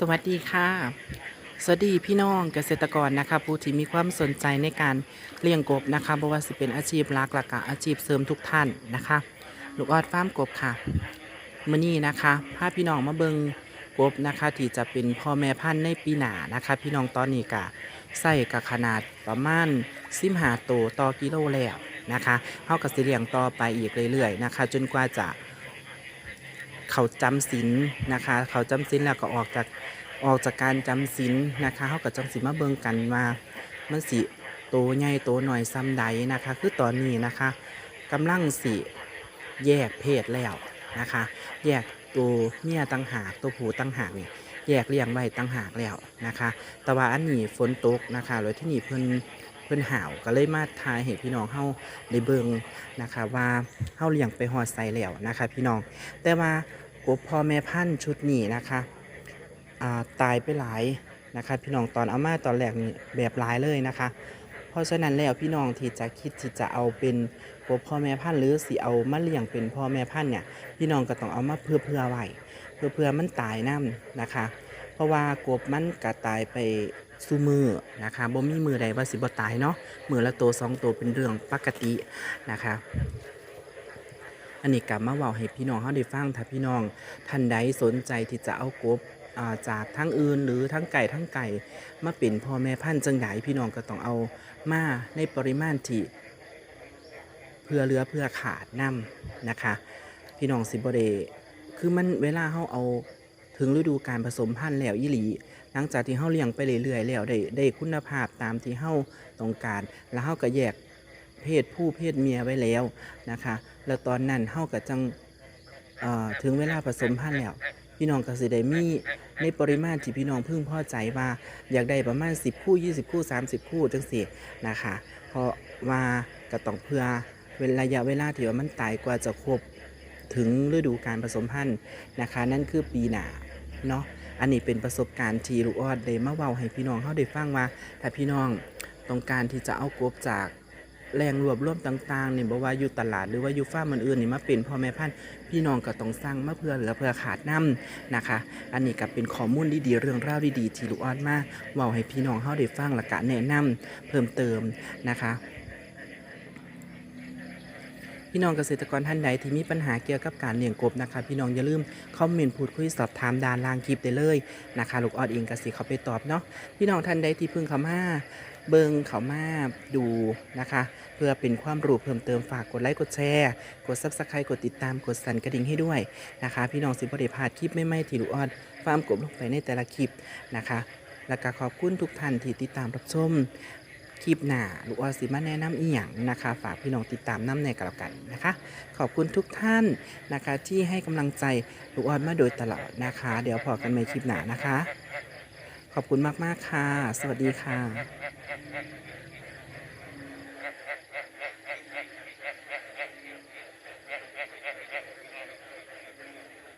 สวัสดีค่ะ สวัสดีพี่น้องเกษตรกรนะคะ ผู้ที่มีความสนใจในการเลี้ยงกบนะคะบ่ว่าสิเป็นอาชีพหลักหลักอาชีพเสริมทุกท่านนะคะ ลูกออดฟาร์มกบค่ะมื้อนี้นะคะพาพี่น้องมาเบิงกบนะคะ ที่จะเป็นพ่อแม่พันธุ์ในปีหน้านะคะ พี่น้องตอนนี้กะใส่กับขนาดประมาณสิมหาโตต่อกิโลแล้วนะคะเฮาก็สิเลี้ยงต่อไปอีกเรื่อยๆนะคะ จนกว่าจะ เขาจำศีลนะคะ เขาจำศีลแล้วก็ออกจากออกจากการจำศีลนะคะเขาก็จังสิมาเบิ่งกันว่ามันสิโตใหญ่โตหน่อยซ้ำใดนะคะ คือตอนนี้นะคะกำลังสิแยกเพศแล้วนะคะ แยกตัวเมียตั้งหากตัวผู้ตั้งหากเนี่ยแยกเลี้ยงไว้ตั้งหากแล้วนะคะ แต่ว่าอันนี้ฝนตกนะคะแล้วที่นี่เพิ่น เพิ่นห่าวก็เลยมาทายให้พี่น้องเฮาได้เบิ่งนะคะ ว่าเฮาเลี้ยงไปฮอดไซแล้วนะคะ พี่น้อง แต่ว่ากบพ่อแม่พันธุ์ชุดนี้นะคะาตายไปหลายนะคะ พี่น้องตอนเอามาตอนแรกนี่แบบหลายเลยนะคะ เพราะฉะนั้นแล้วพี่น้องที่จะคิดที่จะเอาเป็นกบพ่อแม่พันธุ์หรือสิเอามาเลี้ยงเป็นพ่อแม่พันธุ์เนี่ยพี่น้องก็ต้องเอามาเพื่อเพื่อไว้เพื่อเพื่อมันตายน้ำนะคะ เพราะว่ากบมันก็ตายไป สู่มือนะคะบ่มีมือใดว่าสิบ่ตายเนาะมือละตัวสองตัวเป็นเรื่องปกตินะคะอันนี้กลับมาเว้าให้พี่น้องเขาได้ฟังถ้าพี่น้องท่านใดสนใจที่จะเอากบจากทั้งอื่นหรือทั้งไก่ทั้งไก่มาเป็นพ่อแม่พันธุ์จังใดพี่น้องก็ต้องเอามาในปริมาณที่เพื่อเลือเพื่อขาดนํนะคะ พี่น้องสิบเดคือมันเวลาเขาเอา ถึงฤดูการผสมพันธุ์แล้วอีหลี หลังจากที่เขาเลี้ยงไปเรื่อยๆแล้วได้ได้คุณภาพตามที่เขาต้องการ แล้วเขาก็แยกเพศผู้เพศเมียไว้แล้วนะคะ แล้วตอนนั้นเฮาก็จังอ่อถึงเวลาผสมพันธุ์แล้วพี่น้องกสิได้มีในปริมาณที่พี่น้องพึ่งพอใจว่าอยากได้ประมาณ 10 คู่ 20 คู่ 30 คู่จังซี่นะคะ เพราะว่าก็ต้องเพื่อเวลาระยะเวลาที่ว่ามันตายกว่าจะครบถึงฤดูการผสมพันธุ์นะคะ นั่นคือปีหนา เนาะอันนี้เป็นประสบการณ์ที่ลูกออดได้มาเว้าให้พี่น้องเขาได้ฟังว่าถ้าพี่น้องต้องการที่จะเอากบจากแหล่งรวบรวมต่างๆนี่บอกว่าอยู่ตลาดหรือว่าอยู่ฟาร์มอื่นนี่มาเป็นพ่อแม่พันธุ์พี่น้องก็ต้องสั่งมาเพื่อเหลือเพื่อขาดน้ำนะคะ อันนี้ก็เป็นข้อมูลดีๆเรื่องราวดีๆที่ลูกออดมาเว้าให้พี่น้องเฮาได้ฟังและก็แนะนำเพิ่มเติมนะคะ พี่น้องเกษตรกรท่านใดที่มีปัญหาเกี่ยวกับการเลี้ยงกบนะคะพี่น้องอย่าลืมคอมเมนต์พูดคุยสอบถามดานล่างคลิปได้เลยนะคะลูกออดเองก็สิเขาไปตอบเนาะพี่น้องท่านใดที่เพิ่งเข้ามาเบิงเขามาดูนะคะ เพื่อเป็นความรู้เพิ่มเติมฝากกดไลค์กดแชร์ กด subscribe กดติดตามกดสั่นกระดิ่งให้ด้วยนะคะ พี่น้องสิบริพาดคลิปไม่ไม่ๆที่ลูกออดฟาร์มกบลงไปในแต่ละคลิปนะคะ แล้วก็ขอบคุณทุกท่านที่ติดตามรับชม คลิปหน้าลูกออดสิมาแนะนำอีหยังนะคะ ฝากพี่น้องติดตามน้ำในกันแล้วกันนะคะ ขอบคุณทุกท่านนะคะ ที่ให้กำลังใจลูกออดมาโดยตลอดนะคะ เดี๋ยวพอกันในคลิปหน้านะคะ ขอบคุณมากๆค่ะ สวัสดีค่ะ